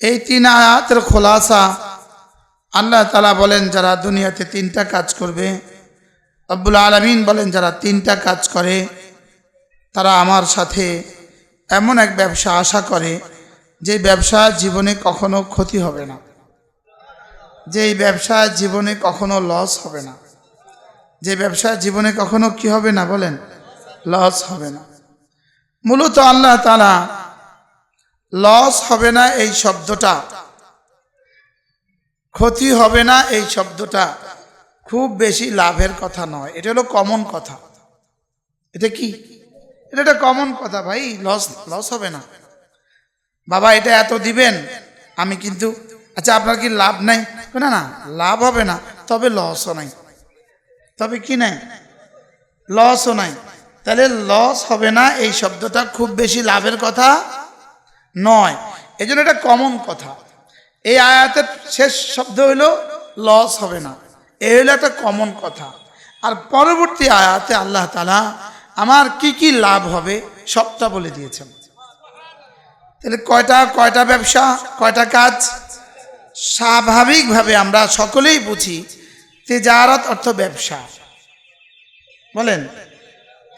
এই তিন আয়াতের খোলাসা আল্লাহ তালা বলেন, যারা দুনিয়াতে তিনটা কাজ করবে আব্বুল আলমিন বলেন, যারা তিনটা কাজ করে, তারা আমার সাথে এমন এক ব্যবসা আশা করে, যে ব্যবসা জীবনে কখনো ক্ষতি হবে না। যে ব্যবসা জীবনে কখনো লস হবে না। যে ব্যবসা জীবনে কখনো কি হবে না বলেন? লস হবে না। মূলত আল্লাহ তালা লস হবে না এই শব্দটা। ক্ষতি হবে না এই শব্দটা। খুব বেশি লাভের কথা নয়। এটা হলো কমন কথা। এটা কি? এটা একটা কমন কথা ভাই। লস লস হবে না। বাবা, এটা এত দিবেন, আমি কিন্তু আচ্ছা আপনার কি লাভ নাই? না না, লাভ হবে না, তবে লসও নাই। তবে কি নাই? লসও নাই। তাহলে লস হবে না এই শব্দটা, খুব বেশি লাভের কথা নয়। এই জন্য এটা কমন কথা। এই আয়াতের শেষ শব্দ হইল লস হবে না। এই হইল একটা কমন কথা। আর পরবর্তী আয়াতে আল্লাহ তালা আমার কি কি লাভ হবে সবটা বলে দিয়েছেন। তাহলে কয়টা কয়টা ব্যবসা, কয়টা কাজ? স্বাভাবিকভাবে আমরা সকলেই বুঝি, তেজারত অর্থ ব্যবসা। বলেন,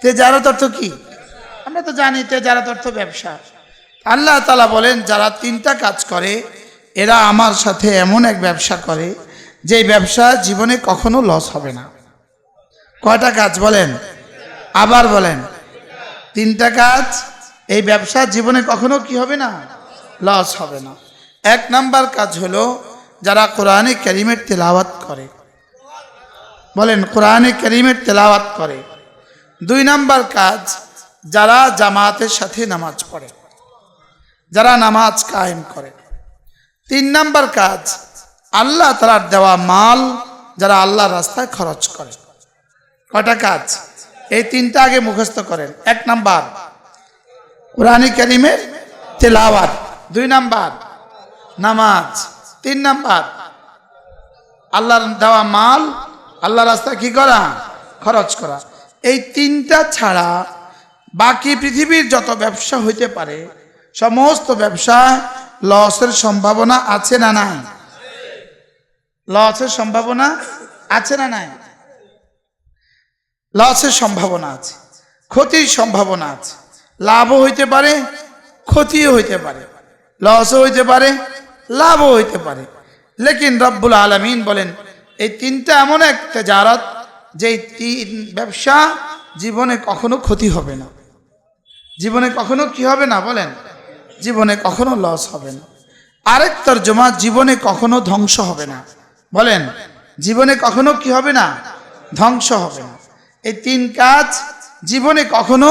তেজারত অর্থ কি? আমরা তো জানি তেজারত অর্থ ব্যবসা। আল্লাহ তালা বলেন, যারা তিনটা কাজ করে, এরা আমার সাথে এমন এক ব্যবসা করে, যে ব্যবসা জীবনে কখনো লস হবে না। কয়টা কাজ বলেন? আবার বলেন। তিনটা কাজ, এই ব্যবসা জীবনে কখনো কি হবে না? লস হবে না। এক নাম্বার কাজ হলো, যারা কোরআনে করিমের তেলাওয়াত করে। বলেন, কোরআনে করিমের তেলাওয়াত করে। দুই নাম্বার কাজ, যারা জামাতের সাথে নামাজ পড়ে। যারা নামাজ কায়েম করে। তিন নাম্বার কাজ, আল্লাহ তালার দেওয়া মাল যারা আল্লাহর রাস্তায় খরচ করে। কটা কাজ? এই তিনটা আগে মুখস্থ করেন। এক নাম্বার, কোরআন করিমের তেলাওয়াত। দুই নাম্বার, নামাজ। তিন নাম্বার, আল্লাহর দেওয়া মাল আল্লাহ রাস্তায় কি করা? খরচ করা। এই তিনটা ছাড়া বাকি পৃথিবীর যত ব্যবসা হইতে পারে সমস্ত ব্যবসায় লসের সম্ভাবনা আছে না নাই? লসের সম্ভাবনা আছে না নাই? লসের সম্ভাবনা আছে, ক্ষতির সম্ভাবনা আছে, লাভও হইতে পারে, ক্ষতিও হইতে পারে, লসও হইতে পারে, লাভও হইতে পারে। লেকিন রব্বুল আলমিন বলেন, এই তিনটা এমন এক তেজারত যে তিন ব্যবসা জীবনে কখনো ক্ষতি হবে না। জীবনে কখনো কি হবে না বলেন? জীবনে কখনো লস হবে না। আরেক তর্জমা, জীবনে কখনো ধ্বংস হবে না। বলেন, জীবনে কখনো কি হবে না? ধ্বংস হবে না। এই তিন কাজ জীবনে কখনো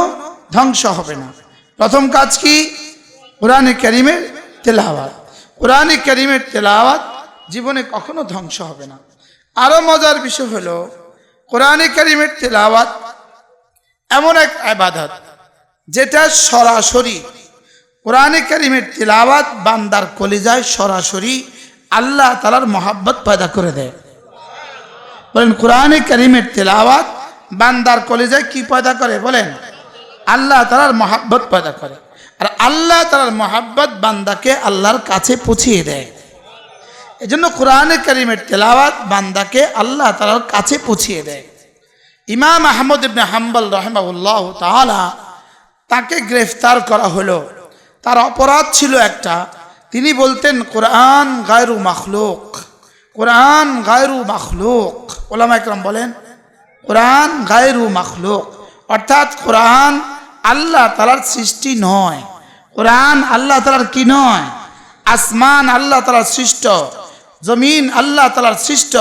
ধ্বংস হবে না। প্রথম কাজ কি? কোরআনে করিমের তেলাওয়াত। কোরআনে করিমের তেলাওয়াত জীবনে কখনো ধ্বংস হবে না। আরও মজার বিষয় হলো, কোরআনে করিমের তেলাওয়াত এমন এক আবাদত, যেটা সরাসরি কোরআনে করিমের তেলাওয়াত বান্দার কলিজায় সরাসরি আল্লাহ তালার মহাব্বত পয়দা করে দেয়। বলেন, কোরআনে করিমের তেলাওয়াত বান্দার কলিজায় কি পয়দা করে? বলেন, আল্লাহ তালার মহাব্বত পয়দা করে। আর আল্লাহ তালার মহাব্বত বান্দাকে আল্লাহর কাছে পুছিয়ে দেয়। এই জন্য কোরআনে করিমের তেলাওয়াত বান্দাকে আল্লাহ তালার কাছে পুছিয়ে দেয়। ইমাম আহমদ ইবনে হাম্বল রহমাউল্লাহ তাআলা তাকে গ্রেফতার করা হলো। তার অপরাধ ছিল একটা। তিনি বলতেন, কোরআন গায়রু মাখলুক, কোরআন গায়রু মাখলুক। ওলামা একরাম বলেন, কোরআন গায়রু মাখলুক। অর্থাৎ কোরআন আল্লাহ তালার সৃষ্টি নয়। কোরআন আল্লাহ তালার কি নয়? আসমান আল্লাহ তালার সৃষ্ট, জমিন আল্লাহ তালার সৃষ্ট,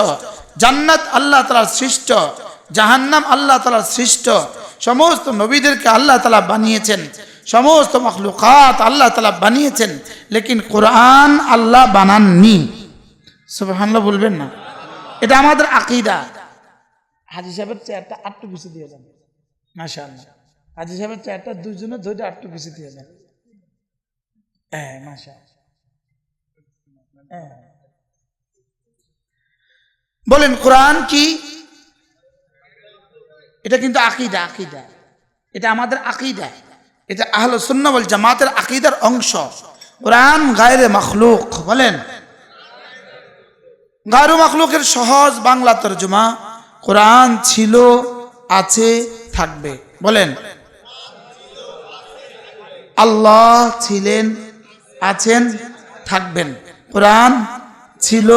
জান্নাত আল্লাহ তালার সৃষ্ট, জাহান্নাম আল্লাহ তালার সৃষ্ট। সমস্ত নবীদেরকে আল্লাহ তালা বানিয়েছেন। সমস্ত মখলুকাত আল্লাহ তালা বানিয়েছেন, লেকিন কোরআন আল্লাহ বানাননি। সুবহানাল্লাহ বলবেন না। এটা আমাদের আকিদা। হাজি সাহেবের চেয়ারটা আটটু পিছিয়ে দিয়ে যান। মাসা আল্লাহ হাজি সাহেবের চেয়ারটা দুইজনে ধরে আটটু পিছিয়ে দিয়ে যান। হ্যাঁ মাসা। বলেন, কোরআন কি? এটা কিন্তু আকিদা আকিদা। এটা আমাদের আকিদা। এটা আহল সুন্না বল জামাতের আকিদার অংশ। কোরআন গায়রে মখলুক, বলেন। গায়রু মখলুকের সহজ বাংলা তর্জমা, কোরআন ছিল, আছে, থাকবে। বলেন। আল্লাহ ছিলেন, আছেন, থাকবেন। কোরআন ছিল,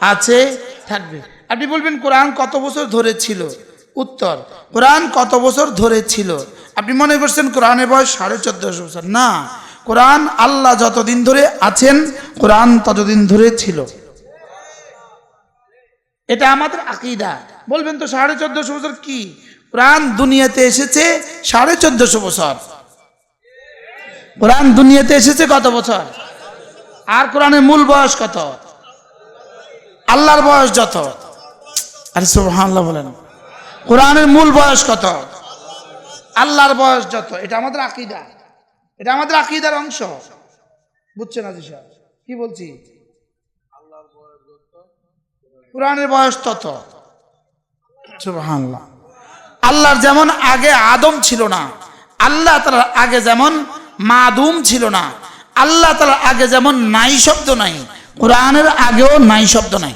আছে, থাকবে। আপনি বলবেন, কোরআন কত বছর ধরে ছিল? উত্তর, কোরআন কত বছর ধরে ছিল? আপনি মনে করছেন কোরআনের বয়স সাড়ে চোদ্দশো বছর? না। কোরআন আল্লাহ যতদিন ধরে আছেন, কোরআন ততদিন ধরে ছিল। এটা আমাদের আকিদা। বলবেন তো সাড়ে চোদ্দশো বছর কি? কোরআন দুনিয়াতে এসেছে সাড়ে চোদ্দশো বছর। কোরআন দুনিয়াতে এসেছে কত বছর? আর কোরআনের মূল বয়স কত? আল্লাহর বয়স যত। আরে সুবহানাল্লাহ বলেন। কোরআনের মূল বয়স কত? আল্লাহর বয়স যত, এটা আমাদের আকিদা। এটা আমাদের আকিদার অংশ। বুঝছেন আজি সাহেব? কি বলছি? কোরআনের বয়স তত। আল্লাহর যেমন আগে আদম ছিল না, আল্লাহ তালার আগে যেমন মাদুম ছিল না, আল্লাহ তালার আগে যেমন নাই শব্দ নাই, কোরআনের আগেও নাই শব্দ নাই।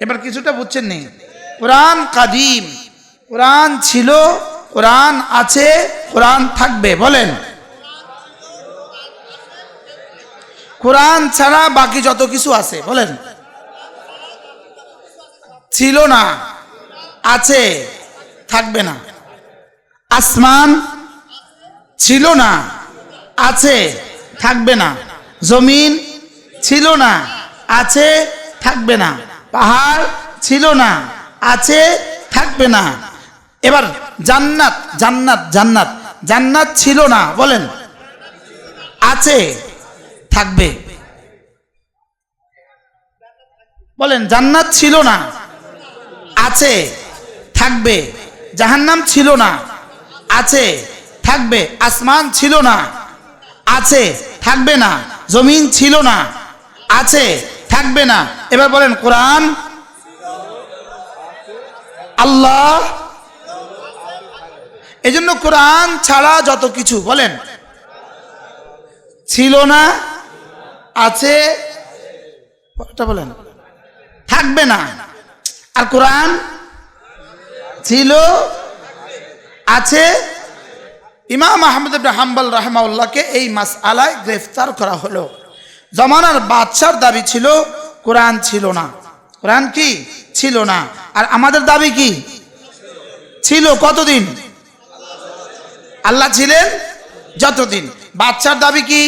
এবার কিছুটা বুঝছেন নি? কোরআন কাদিম। কোরআন ছিল, কোরআন আছে, কোরআন থাকবে, বলেন। কোরআন ছাড়া বাকি যত কিছু আছে, বলেন। ছিল না, আছে, থাকবে না। আসমান ছিল না, আছে, থাকবে না। জমিন ছিল না, আছে, থাকবে না। পাহাড় ছিল না, আছে, থাকবে না। এবার জান্নাত জান্নাত জান্নাত। জান্নাত ছিল না, বলেন। আছে, থাকবে। বলেন, জান্নাত ছিল না, আছে, থাকবে। জাহান্নাম ছিল না, আছে, থাকবে। আসমান ছিল না, আছে, থাকবে না। জমিন ছিল না, আছে, থাকবে না। এবার বলেন, কোরআন? আল্লাহ এজন্য কোরআন ছাড়া যত কিছু, বলেন। ছিল না, আছে বলেন। থাকবে না। আর কোরআন ছিল, আছে। ইমাম আহমদ হাম্বল রাহমাউল্লাহকে এই মাস আলায় গ্রেফতার করা হলো। জমানার বাদশার দাবি ছিল, কোরআন ছিল না। কোরআন কি? ছিল না। আর আমাদের দাবি কি? ছিল। কতদিন? আল্লাহ ছিলেন যতদিন। বাচ্চার দাবি কি?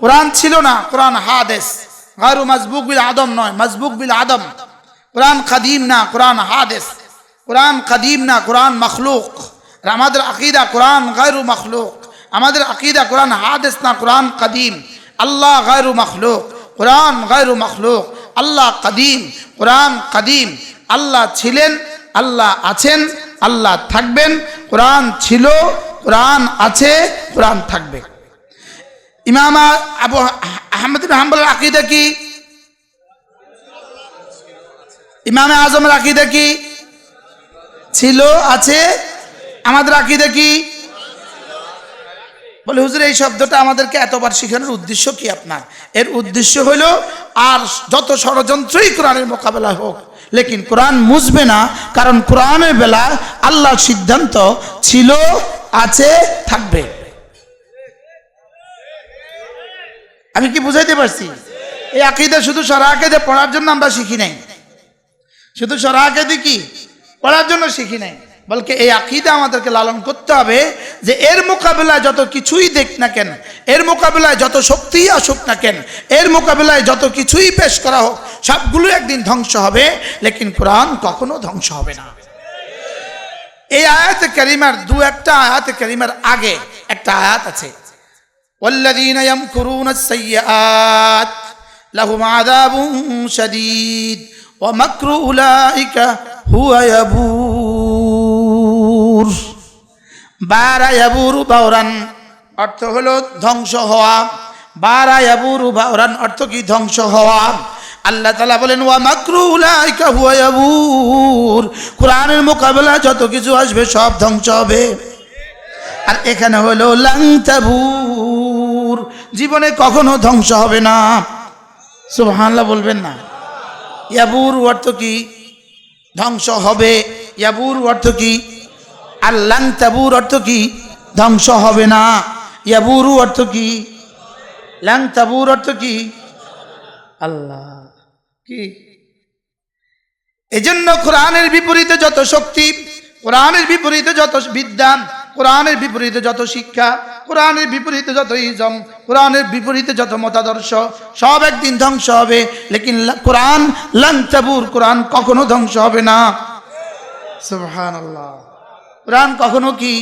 কোরআন ছিল না, কোরআন হাদেস। গারু মজবুক বিল আদম নয়, মজবুক বিল আদম। কোরআন কাদিম না, কোরআন হাদেস। কোরআন কাদিম না, কোরআন মখলুক। আর আমাদের আকিদা কোরআন গায়রু মখলুক। আমাদের আকিদা কোরআন হাদেস না, কোরআন কাদিম আল্লাহ গায়রু মখলুক, কোরআন গায়রু মখলুক। আল্লাহ কাদিম কোরআন কাদিম আল্লাহ ছিলেন, আল্লাহ আছেন। আল্লাহ থাকবেন, কোরআন ছিল, কোরআন আছে, কোরআন থাকবে। ইমাম আবু আহমদ হাম্বলের আকিদা কি? ইমামে আজমের আকিদা কি? ছিল, আছে। আমাদের আকিদা কি? বলে, হুজুর, এই শব্দটা আমাদেরকে এতবার শেখানোর উদ্দেশ্য কি আপনার? এর উদ্দেশ্য হলো আর যত ষড়যন্ত্রই কোরআনের মোকাবেলা হোক লেকিন কোরআন মুছবে না, কারণ কোরআনের বেলা আল্লাহর সিদ্ধান্ত ছিল, আছে, থাকবে। আমি কি বুঝাইতে পারছি? এই আকিদা শুধু সরা আকেদে পড়ার জন্য আমরা শিখি নাই। শুধু সরা আকেদে কি? পড়ার জন্য শিখি নাই। বলকে এই আকিদা আমাদেরকে লালন করতে হবে যে এর মোকাবিলায় যত কিছুই দেখ না কেন, এর মোকাবিলায় যত শক্তিই আসুক না কেন, এর মোকাবিলায় যত কিছুই পেশ করা হোক সবগুলো একদিন ধ্বংস হবে লেকিন কোরআন কখনো ধ্বংস হবে না এই আয়াত করিমার দু একটা আয়াত করিমার আগে একটা আয়াত আছে والذين يمكرون السيئات لهم عذاب شديد ومكر أولئك هو يبور বারা ইয়াবুরু বাউরান অর্থ হলো ধ্বংস হওয়া বারা ইয়াবুরু বাউরান অর্থ কি ধ্বংস হওয়া আল্লাহ তালা বলেন, ওয়া মাকরু উলাইকা হুয়া ইয়াবুর। কোরআনের মোকাবেলা যত কিছু আসবে সব ধ্বংস হবে। আর এখানে হলো লাংতাবুর জীবনে কখনো ধ্বংস হবে না। সুবহানাল্লাহ বলবেন না। ইয়াবুর অর্থ কি? ধ্বংস হবে। ইয়াবুর অর্থ কি? আল্লাং তাবুর অর্থ কি? ধ্বংস হবে না। ইয়াবুরু অর্থ কি? লাং তাবুর অর্থ কি? আল্লাহ। কি? এজন্য কোরআনের বিপরীতে যত শক্তি, কোরআনের বিপরীতে যত বিদ্যা কোরআনের বিপরীতে যত শিক্ষা, কোরআনের বিপরীতে যত ইজম কোরআনের বিপরীতে যত মতাদর্শ, সব একদিন ধ্বংস হবে। লেকিন কোরআন লাংতাবুর কোরআন কখনো ধ্বংস হবে না। সুবহানাল্লাহ। কোরআন কখনো কি?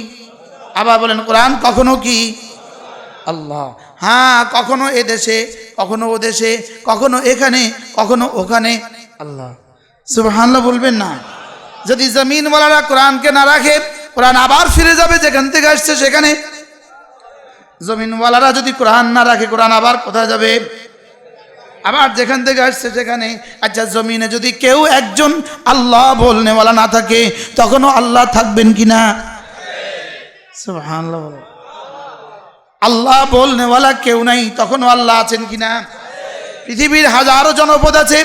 আবার বলেন, কোরআন কখনো কি? আল্লাহ। হ্যাঁ কখনো এ দেশে কখনো ও দেশে কখনো এখানে, কখনো ওখানে। আল্লাহ। সুবহানাল্লাহ বলবেন না। যদি জমিনওয়ালারা কোরআনকে না রাখে, কোরআন আবার ফিরে যাবে যেখান থেকে আসছে সেখানে। জমিনওয়ালারা যদি কোরআন না রাখে, কোরআন আবার কোথায় যাবে? আবার যেখান থেকে আসছে সেখানে। আচ্ছা জমিনে যদি কেউ একজন আল্লাহ বলনেওয়ালা না থাকে, তখনও আল্লাহ থাকবেন কিনা? সুবহানাল্লাহ বলো। আল্লাহ বলনেওয়ালা কেউ নাই, তখনও আল্লাহ আছেন কিনা? পৃথিবীর হাজারো জনপদ আছে,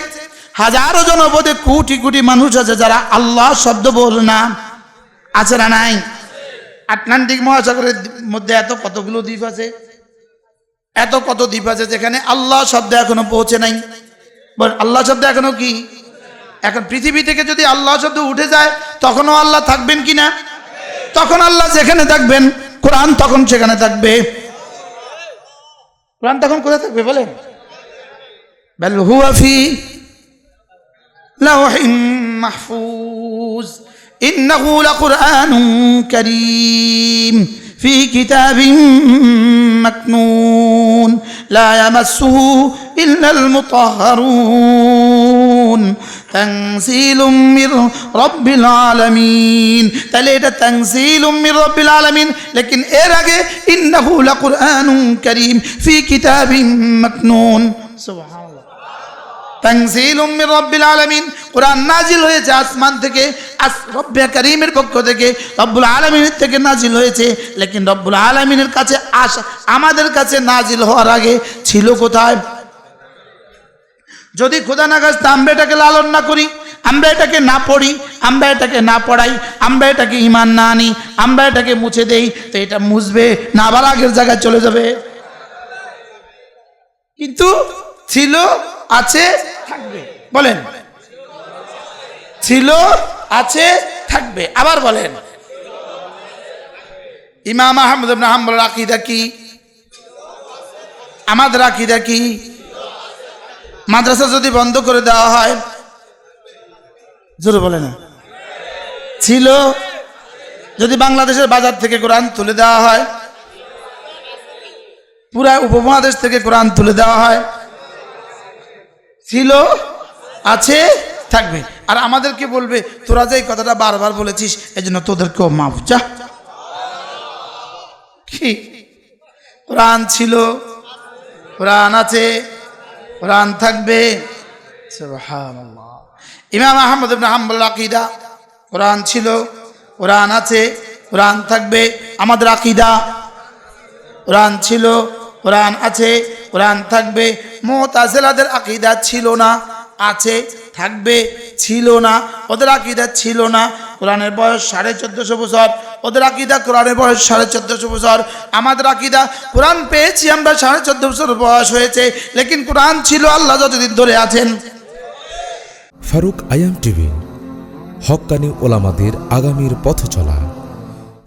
হাজারো জনপদে কোটি কোটি মানুষ আছে যারা আল্লাহ শব্দ বল না। আছে না নাই? আটলান্টিক মহাসাগরের মধ্যে এত কতগুলো দ্বীপ আছে? এত কত দ্বীপ আছে যেখানে আল্লাহ শব্দ এখনও পৌঁছে নাই? আল্লাহ শব্দ এখনও কি? এখন পৃথিবী থেকে যদি আল্লাহ শব্দ উঠে যায়, তখনও আল্লাহ থাকবেন কি না তখন আল্লাহ যেখানে থাকবেন, কোরআন তখন সেখানে থাকবে। কোরআন তখন কোথায় থাকবে বলেন بل هو في لوح محفوظ إنه لقرآن كريم في كتاب مكنون لا يمسه إلا المطهرون তাংসিলুম মির রব্বিল আলামিন। তাহলে এটা তাংসিলুম মির রব্বিল আলামিন। লেকিন এর আগে ইন্নাহু লাকুরআনুম কারীম, ফি কিতাবিম মাকনুন। সুবহানাল্লাহ। তাংসিল উম্মির রব্বিল আলমিন। কোরআন নাজিল হয়েছে আসমান থেকে, আস রব্বে করিমের পক্ষ থেকে, রব্বুল আলমিনের থেকে নাজিল হয়েছে। লেকিন রব্বুল আলমিনের কাছে আস আমাদের কাছে নাজিল হওয়ার আগে ছিল কোথায়? যদি খোদা নাগাজ আমরা এটাকে লালন না করি আমরা এটাকে না পড়ি আমরা এটাকে না পড়াই আমরা এটাকে ইমান না আনি আমরা এটাকে মুছে দেই, তো এটা মুছবে, না আবার আগের জায়গায় চলে যাবে। কিন্তু ছিল, আছে, থাকবে। বলেন। ছিল, আছে, থাকবে। আবার বলেন। ইমাম আহমদ হাম্বল আকিদা কি? আমাদের আকিদা কি? মাদ্রাসা যদি বন্ধ করে দেওয়া হয়, জোরে বলে না। ছিল, যদি বাংলাদেশের বাজার থেকে কোরআন তুলে দেওয়া হয়, পুরা উপমহাদেশ থেকে কোরআন তুলে দেওয়া হয়, ছিল, আছে, থাকবে। আর আমাদেরকে বলবে, তোরা যে এই কথাটা বারবার বলেছিস এই জন্য তোদেরকেও মাফ, যা। কি? কোরআন ছিল, কোরআন আছে কোরআন থাকবে। ইমাম আহমদ হাম্বল আকিদা, কোরআন ছিল, কোরআন আছে, কোরআন থাকবে, আমাদের আকিদা। কোরআন ছিল, কোরআন আছে, কোরআন থাকবে, মোতাজেলাদের আকিদা ছিল না, আছে, থাকবে, ছিল না, ওদের আকিদা ছিল না। কোরআনের বয়স সাড়ে চোদ্দশো বছর। ওদের আকিদা কোরআনের বয়স সাড়ে চোদ্দশো বছর। আমাদের আকিদা, কোরআন পেয়েছি আমরা সাড়ে চোদ্দ বছর বয়স হয়েছে, লেকিন কোরআন ছিল আল্লাহ যতদিন ধরে আছেন। ফারুক আয়াম টিভি হকানি ওলামাদের আগামীর পথ চলা